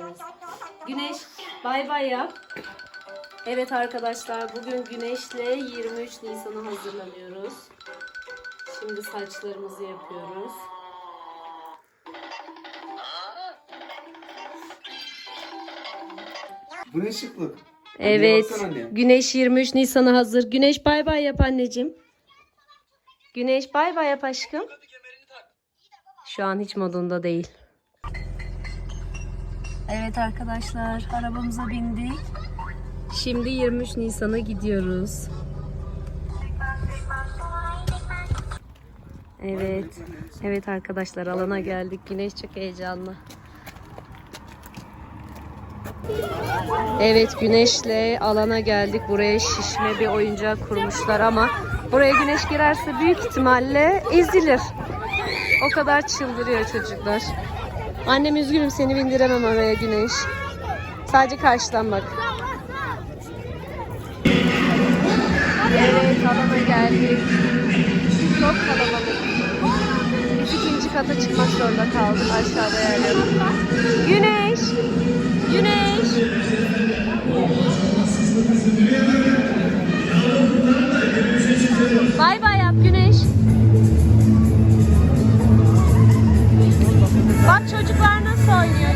yapıyoruz. Güneş bay bay yap. Evet arkadaşlar bugün Güneş'le 23 Nisan'a hazırlanıyoruz. Şimdi saçlarımızı yapıyoruz. Bu ne şıklık? Evet. Güneş 23 Nisan'a hazır. Güneş bay bay yap anneciğim. Güneş bay bay yap aşkım. Şu an hiç modunda değil. Evet arkadaşlar arabamıza bindik. Şimdi 23 Nisan'a gidiyoruz. Evet. Evet arkadaşlar alana geldik. Güneş çok heyecanlı. Evet güneşle alana geldik. Buraya şişme bir oyuncak kurmuşlar ama buraya güneş girerse büyük ihtimalle ezilir. O kadar çıldırıyor çocuklar. Annem üzgünüm seni bindiremem oraya güneş. Sadece karşıdan bak. Evet alana geldik. Çok kalabalık. İkinci kata çıkmak zorunda kaldık aşağıda yerler. Güneş! Güneş! Bay bay yap Güneş. Çocuklar nasıl oynuyor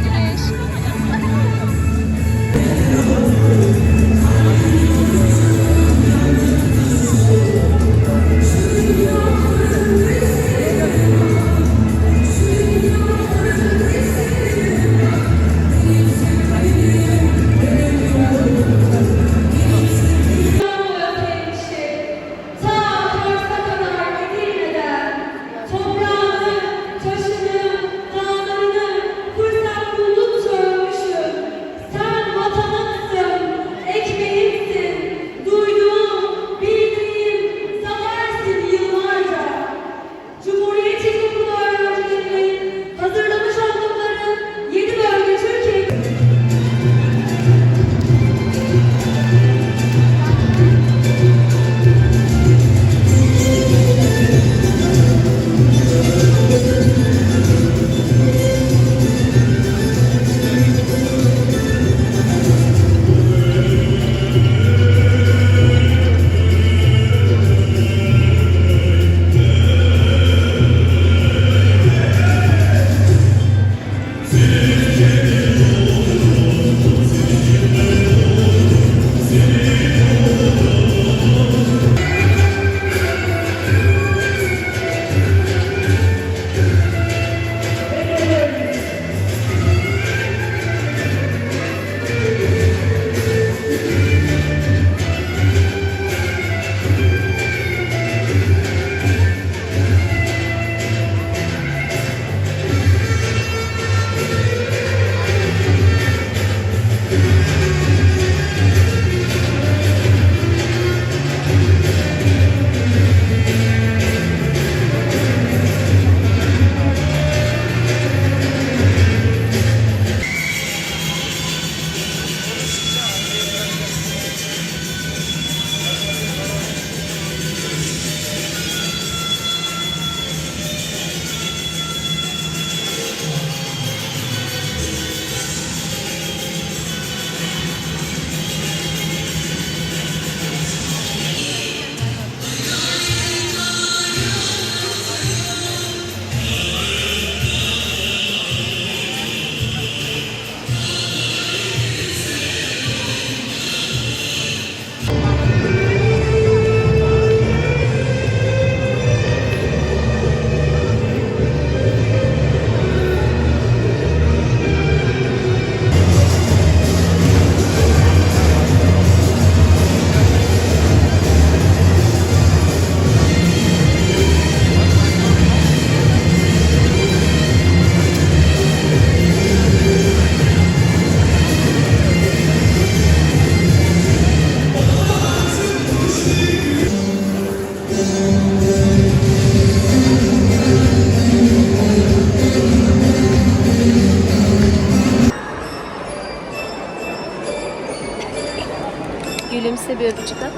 Gülümse bir öpücük at.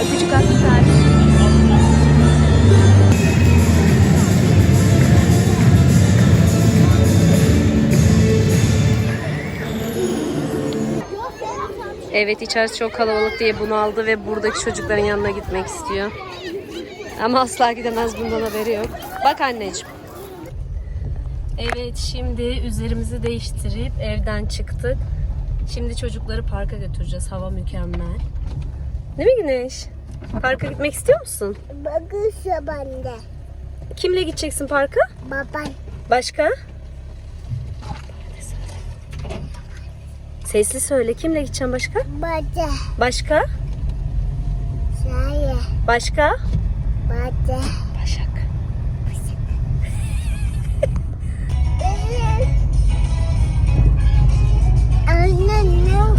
Öpücük at bir tane. Evet içerisi çok kalabalık diye bunaldı ve buradaki çocukların yanına gitmek istiyor. Ama asla gidemez bundan haberi yok. Bak anneciğim. Evet şimdi üzerimizi değiştirip evden çıktık. Şimdi çocukları parka götüreceğiz. Hava mükemmel. Değil mi Güneş? Parka gitmek istiyor musun? Bakışa bende. Kimle gideceksin parka? Baban. Başka? Sesli söyle. Kimle gideceğim başka? Bade. Başka? Saya. Başka? Bade. no, no.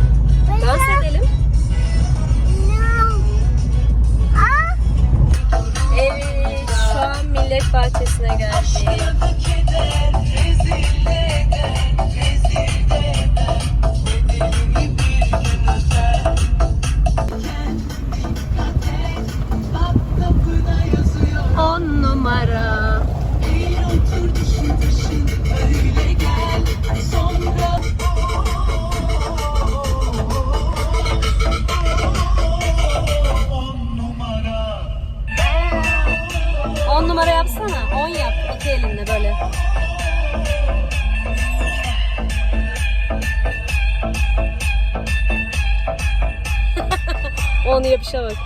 Onu yapışa bak.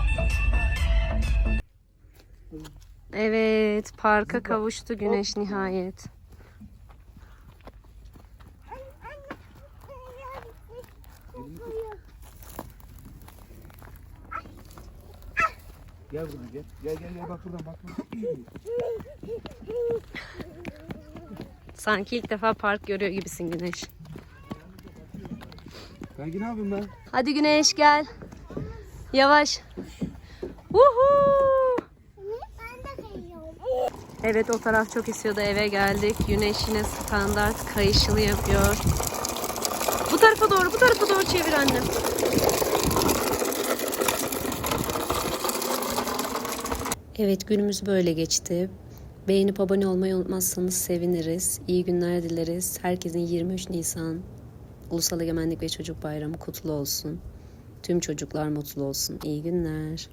Evet, parka kavuştu güneş nihayet. Gel buraya gel. Gel gel gel bak buradan bak buradan. Sanki ilk defa park görüyor gibisin güneş. Kanki ne yapayım ben? Hadi güneş gel. Yavaş. Kayıyorum. Evet o taraf çok esiyordu eve geldik. Güneş yine standart kayışılı yapıyor. Bu tarafa doğru bu tarafa doğru çevir annem. Evet günümüz böyle geçti. Beğenip abone olmayı unutmazsanız seviniriz. İyi günler dileriz. Herkesin 23 Nisan Ulusal Egemenlik ve Çocuk Bayramı kutlu olsun. Tüm çocuklar mutlu olsun. İyi günler.